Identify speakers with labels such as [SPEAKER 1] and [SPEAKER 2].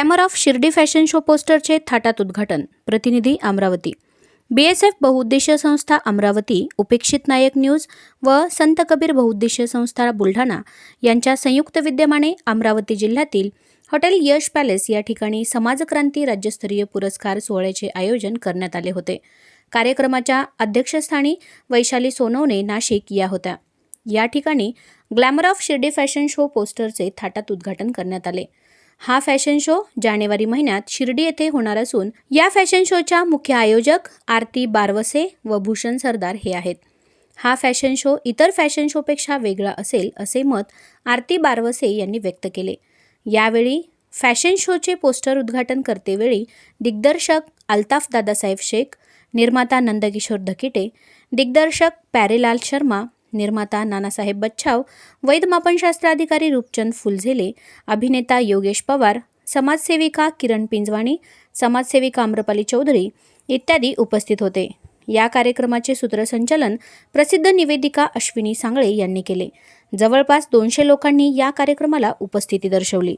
[SPEAKER 1] Glamour of Shirdi fashion show पोस्टरचे थाटात उद्घाटन. प्रतिनिधी अमरावती. बी एस एफ बहुउद्देशीय संस्था अमरावती उपेक्षित नायक न्यूज व संत कबीर बहुउद्देशीय संस्था बुलढाणा यांच्या संयुक्त विद्यमाने अमरावती जिल्ह्यातील हॉटेल यश पॅलेस या ठिकाणी समाजक्रांती राज्यस्तरीय पुरस्कार सोहळ्याचे आयोजन करण्यात आले होते. कार्यक्रमाच्या अध्यक्षस्थानी वैशाली सोनवणे नाशिक या होत्या. या ठिकाणी glamour of Shirdi fashion show पोस्टरचे थाटात उद्घाटन करण्यात आले. हा फॅशन शो जानेवारी महिन्यात शिर्डी येथे होणार असून या फॅशन शोच्या मुख्य आयोजक आरती बारवसे व भूषण सरदार हे आहेत. हा फॅशन शो इतर फॅशन शोपेक्षा वेगळा असेल असे मत आरती बारवसे यांनी व्यक्त केले. यावेळी फॅशन शोचे पोस्टर उद्घाटन करतेवेळी दिग्दर्शक अल्ताफ दादासाहेब शेख निर्माता नंदकिशोर धकिटे दिग्दर्शक प्यारेलाल शर्मा निर्माता नानासाहेब बच्छाव वैधमापनशास्त्र अधिकारी रूपचंद फुलझेले अभिनेता योगेश पवार समाजसेविका किरण पिंजवाणी समाजसेविका आम्रपाली चौधरी इत्यादी उपस्थित होते. या कार्यक्रमाचे सूत्रसंचालन प्रसिद्ध निवेदिका अश्विनी सांगळे यांनी केले. जवळपास दोनशे लोकांनी या कार्यक्रमाला उपस्थिती दर्शवली.